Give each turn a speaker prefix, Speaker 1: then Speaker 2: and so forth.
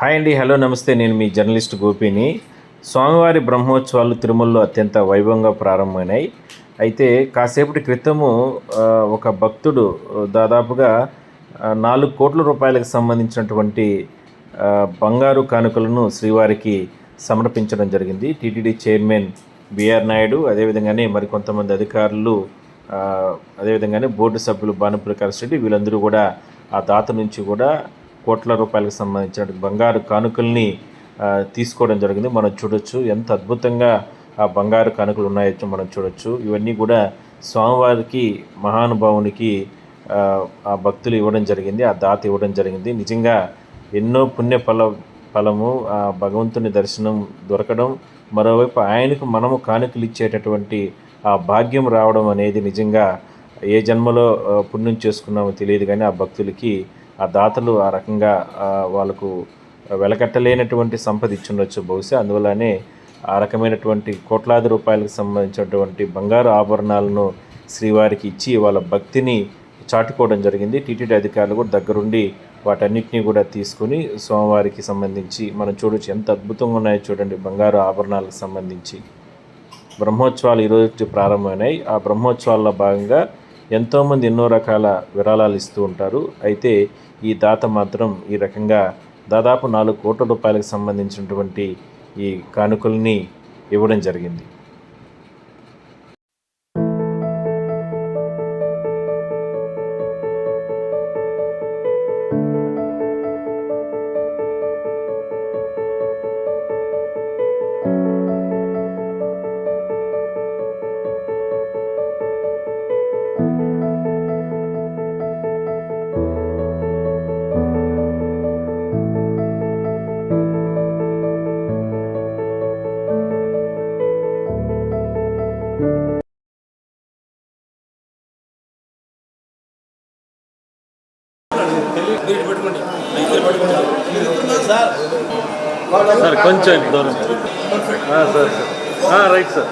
Speaker 1: Hi అండి hello నమస్తే. నేను మీ జర్నలిస్ట్ గోపిని. స్వామివారి బ్రహ్మోత్సవాలు తిరుమలలో అత్యంత వైభవంగా ప్రారంభమైనాయి. అయితే కాసేపటి క్రితము ఒక భక్తుడు దాదాపుగా నాలుగు కోట్ల రూపాయలకు సంబంధించినటువంటి బంగారు కానుకలను శ్రీవారికి సమర్పించడం జరిగింది. టీటీడీ చైర్మన్ బిఆర్ నాయుడు అదేవిధంగానే మరికొంతమంది అధికారులు అదేవిధంగానే బోర్డు సభ్యులు భానుప్రకాష్ రెడ్డి వీళ్ళందరూ కూడా ఆ దాత నుంచి కూడా కోట్ల రూపాయలకు సంబంధించిన బంగారు కానుకల్ని తీసుకోవడం జరిగింది. మనం చూడొచ్చు ఎంత అద్భుతంగా ఆ బంగారు కానుకలు ఉన్నాయో మనం చూడొచ్చు. ఇవన్నీ కూడా స్వామివారికి మహానుభావునికి ఆ, భక్తులు ఇవ్వడం జరిగింది ఆ దాత ఇవ్వడం జరిగింది. నిజంగా ఎన్నో పుణ్య ఫల ఫలము ఆ భగవంతుని దర్శనం దొరకడం మరోవైపు ఆయనకు మనము కానుకలు ఇచ్చేటటువంటి ఆ భాగ్యం రావడం అనేది నిజంగా ఏ జన్మలో పుణ్యం చేసుకున్నామో తెలియదు కానీ ఆ భక్తులకి ఆ దాతలు ఆ రకంగా వాళ్ళకు వెలకట్టలేనటువంటి సంపద ఇచ్చుండొచ్చు బహుశా. అందువల్లనే ఆ రకమైనటువంటి కోట్లాది రూపాయలకు సంబంధించినటువంటి బంగారు ఆభరణాలను శ్రీవారికి ఇచ్చి వాళ్ళ భక్తిని చాటుకోవడం జరిగింది. టీటీడీ అధికారులు కూడా దగ్గరుండి వాటన్నిటిని కూడా తీసుకుని స్వామివారికి సంబంధించి మనం చూడొచ్చు ఎంత అద్భుతంగా ఉన్నాయో చూడండి బంగారు ఆభరణాలకు సంబంధించి. బ్రహ్మోత్సవాలు ఈరోజు ప్రారంభమైనాయి. ఆ బ్రహ్మోత్సవాల్లో భాగంగా ఎంతోమంది ఎన్నో రకాల విరాళాలు ఇస్తూ ఉంటారు. అయితే ఈ దాత మాత్రం ఈ రకంగా దాదాపు నాలుగు కోట్ల రూపాయలకు సంబంధించినటువంటి ఈ కానుకల్ని ఇవ్వడం జరిగింది.
Speaker 2: సార్ కొంచెం దూరం ఆ, సార్ సార్ ఆ, రైట్ సార్